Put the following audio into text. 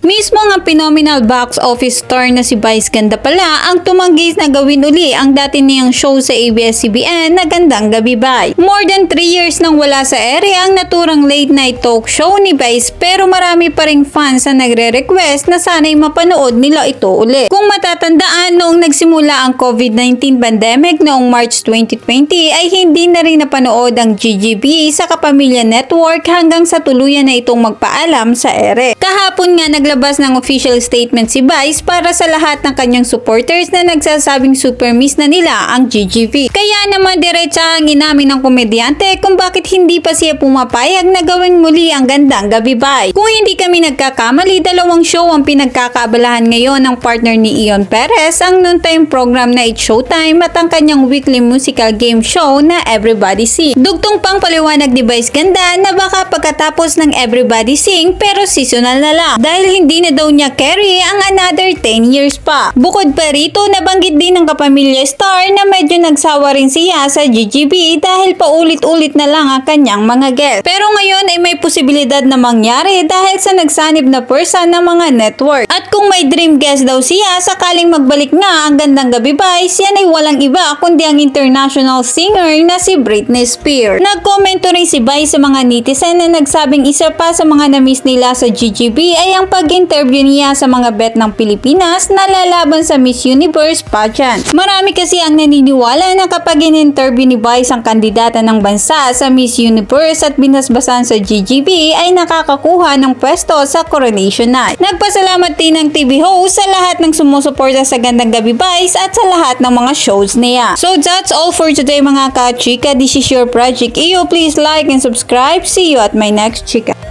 Mismo nga phenomenal box office star na si Vice Ganda pala ang tumanggi na gawin uli ang dati niyang show sa ABS-CBN na Gandang Gabi Bay. More than 3 years nang wala sa ere ang naturang late night talk show ni Vice pero marami pa ring fans na nagre-request na sana'y mapanood nila ito uli. Kung matatandaan noong nagsimula ang COVID-19 pandemic noong March 2020 ay hindi na rin napanood ang GGB sa Kapamilya Network hanggang sa tuluyan na itong magpaalam sa ere. Kahapon nga naglabas ng official statement si Vice para sa lahat ng kanyang supporters na nagsasabing super miss na nila ang GGV. Kaya naman diretsa ang inamin ng komedyante kung bakit hindi pa siya pumapayag na gawing muli ang gandang gabi bay. Kung hindi kami nagkakamali, dalawang show ang pinagkakaabalahan ngayon ng partner ni Ion Perez, ang noontime program na It's Showtime at ang kanyang weekly musical game show na Everybody Sing. Dugtong pang paliwanag ni Vice Ganda na baka pagkatapos ng Everybody Sing pero seasonal na lang dahil hindi na daw niya carry ang another 10 years pa. Bukod pa rito, nabanggit din ng kapamilya star na medyo nagsawa rin siya sa GGB dahil paulit-ulit na lang ang kanyang mga guest. Pero ngayon ay may posibilidad na mangyari dahil sa nagsanib na person ng mga network. At kung may dream guest daw siya, sakaling magbalik nga ang gandang gabi ba, yan ay walang iba kundi ang international singer na si Britney Spears. Nagkomento rin si Bai sa mga netizen na nagsabing isa pa sa mga na-miss nila sa GGB ay ang pag-interview niya sa mga bet ng Pilipinas na lalaban sa Miss Universe pageant. Marami kasi ang naniniwala na kapag in-interview ni Vice ang kandidata ng bansa sa Miss Universe at binasbasan sa GGB ay nakakakuha ng pwesto sa coronation night. Nagpasalamat din ng TV host sa lahat ng sumusuporta sa Gandang Gabi Vice at sa lahat ng mga shows niya. So that's all for today mga ka-chika. This is your Project EO. Please like and subscribe. See you at my next chika.